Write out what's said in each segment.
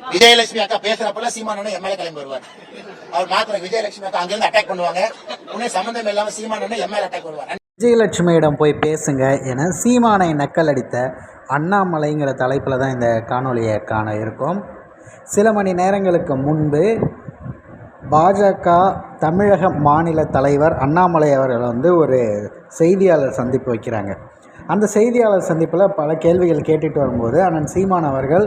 விஜயலட்சுமி அக்கா பேசுறப்பல சீமானே எம்எல்ஏ கிளம்பி வருவார். அவர் மாத்திர விஜயலட்சுமி அக்கா அங்கிருந்து அட்டாக் பண்ணுவாங்க. உடனே சம்பந்தம் இல்லாம சீமானே எம்எல்ஏ அட்டாக் வருவார். விஜயலட்சுமியிடம் போய் பேசுங்க என சீமானை நக்கல் அடித்த அண்ணாமலைங்கிற தலைப்பில் தான் இந்த காணொலியை காண இருக்கும். சில மணி நேரங்களுக்கு முன்பு பாஜக தமிழக மாநில தலைவர் அண்ணாமலை அவர்கள் வந்து ஒரு செய்தியாளர் சந்திப்பு வைக்கிறாங்க. அந்த செய்தியாளர் சந்திப்பில் பல கேள்விகள் கேட்டுட்டு வரும்போது அண்ணன் சீமான் அவர்கள்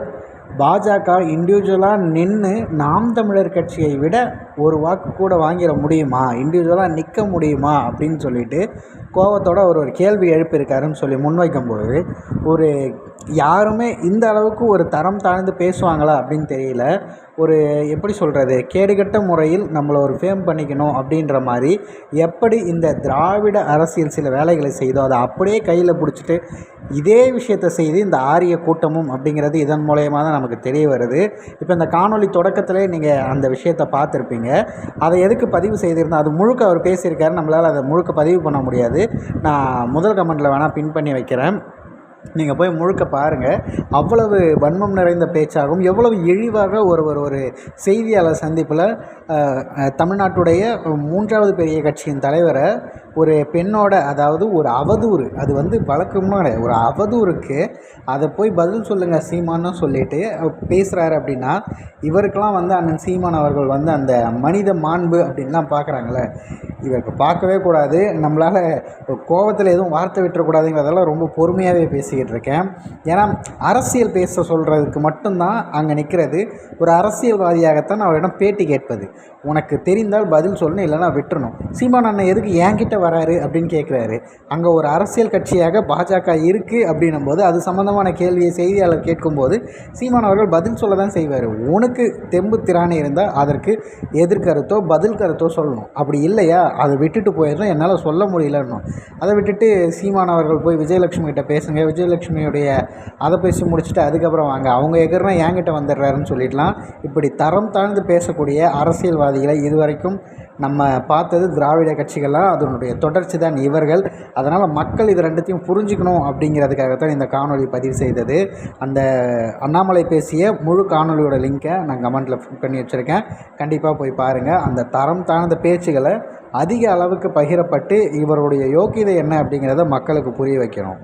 பாஜக இண்டிவிஜுவலாக நின்று நாம் தமிழர் கட்சியை விட ஒரு வாக்கு கூட வாங்கிட முடியுமா? இண்டிவிஜுவலாக நிற்க முடியுமா? அப்படின்னு சொல்லிட்டு கோவத்தோட ஒரு ஒரு கேள்வி எழுப்பியிருக்காருன்னு சொல்லி முன்வைக்கும்போது ஒரு யாருமே இந்த அளவுக்கு ஒரு தரம் தாழ்ந்து பேசுவாங்களா அப்படின்னு தெரியல. ஒரு எப்படி சொல்கிறது கேடுகட்ட முறையில் நம்மளை ஒரு ஃபேம் பண்ணிக்கணும் அப்படின்ற மாதிரி எப்படி இந்த திராவிட அரசியல் சில வேலைகளை செய்தோ அதை அப்படியே கையில் பிடிச்சிட்டு இதே விஷயத்தை செய்து இந்த ஆரிய கூட்டமும் அப்படிங்கிறது இதன் மூலயமா தான் நமக்கு தெரிய வருது. இப்போ இந்த காணொளி தொடக்கத்திலே நீங்கள் அந்த விஷயத்தை பார்த்துருப்பீங்க. அதை எதுக்கு பதிவு செய்திருந்தோம் அது முழுக்க அவர் பேசியிருக்காரு நம்மளால் அதை முழுக்க பதிவு பண்ண முடியாது. நான் முதல் கமெண்ட்டில் வேணால் பின் பண்ணி வைக்கிறேன். நீங்கள் போய் முழுக்க பாருங்கள் அவ்வளவு வன்மம் நிறைந்த பேச்சாகவும் எவ்வளவு இழிவாக ஒருவர் ஒரு செய்தியாளர் சந்திப்பில் தமிழ்நாட்டுடைய மூன்றாவது பெரிய கட்சியின் தலைவரை ஒரு பெண்ணோட அதாவது ஒரு அவதூறு அது வந்து வழக்கமாக கிடையாது. ஒரு அவதூறுக்கு அதை போய் பதில் சொல்லுங்கள் சீமான்னு சொல்லிட்டு பேசுகிறாரு அப்படின்னா இவருக்கெல்லாம் வந்து அண்ணன் சீமான் அவர்கள் வந்து அந்த மனித மாண்பு அப்படின்லாம் பார்க்குறாங்களே இவருக்கு பார்க்கவே கூடாது. நம்மளால் கோபத்தில் எதுவும் வார்த்தை விட்டுறக்கூடாதுங்கிறதெல்லாம் ரொம்ப பொறுமையாகவே பேசிக்கிட்டு இருக்கேன். ஏன்னா அரசியல் பேச சொல்கிறதுக்கு மட்டும்தான் அங்கே நிற்கிறது ஒரு அரசியல்வாதியாகத்தான் அவரிடம் பேட்டி கேட்பது. உனக்கு தெரிந்தால் பதில் சொல்லணும் இல்லைன்னா விட்டுறணும். சீமான் அண்ணன் எதுக்கு என்கிட்ட வராரு அப்படின்னு கேட்குறாரு அங்கே ஒரு அரசியல் கட்சியாக பாஜக இருக்குது அப்படின்னும் போது அது சம்மந்தமான கேள்வியை செய்தியாளர் கேட்கும்போது சீமான் அவர்கள் பதில் சொல்ல தான் செய்வார். உனக்கு தெம்பு திராணி இருந்தால் அதற்கு எதிர்கருத்தோ பதில் கருத்தோ சொல்லணும். அப்படி இல்லையா? அதை விட்டுட்டு போயிடணும். என்னால் சொல்ல முடியலன்னு அதை விட்டுட்டு சீமான் அவர்கள் போய் விஜயலட்சுமி கிட்ட பேசுங்க. விஜயலட்சுமியுடைய அதை பேசி முடிச்சுட்டு அதுக்கப்புறம் வாங்க. அவங்க எகர்னா என்கிட்ட வந்துடுறாருன்னு சொல்லிடலாம். இப்படி தரம் தாழ்ந்து பேசக்கூடிய அரசியல்வாதிகளை இதுவரைக்கும் நம்ம பார்த்தது திராவிட கட்சிகள்லாம் அதனுடைய தொடர்ச்சி தான் இவர்கள். அதனால் மக்கள் இது ரெண்டுத்தையும் புரிஞ்சுக்கணும் அப்படிங்கிறதுக்காகத்தான் இந்த காணொலி பதிவு செய்தது. அந்த அண்ணாமலை பேசிய முழு காணொளியோட லிங்க்கை நான் கமெண்ட்டில் பண்ணி வச்சுருக்கேன். கண்டிப்பாக போய் பாருங்கள் அந்த தரம் தாழ்ந்த பேச்சுகளை அதிக அளவுக்கு பகிரப்பட்டு இவருடைய யோக்கியதை என்ன அப்படிங்கிறத மக்களுக்கு புரிய வைக்கணும்.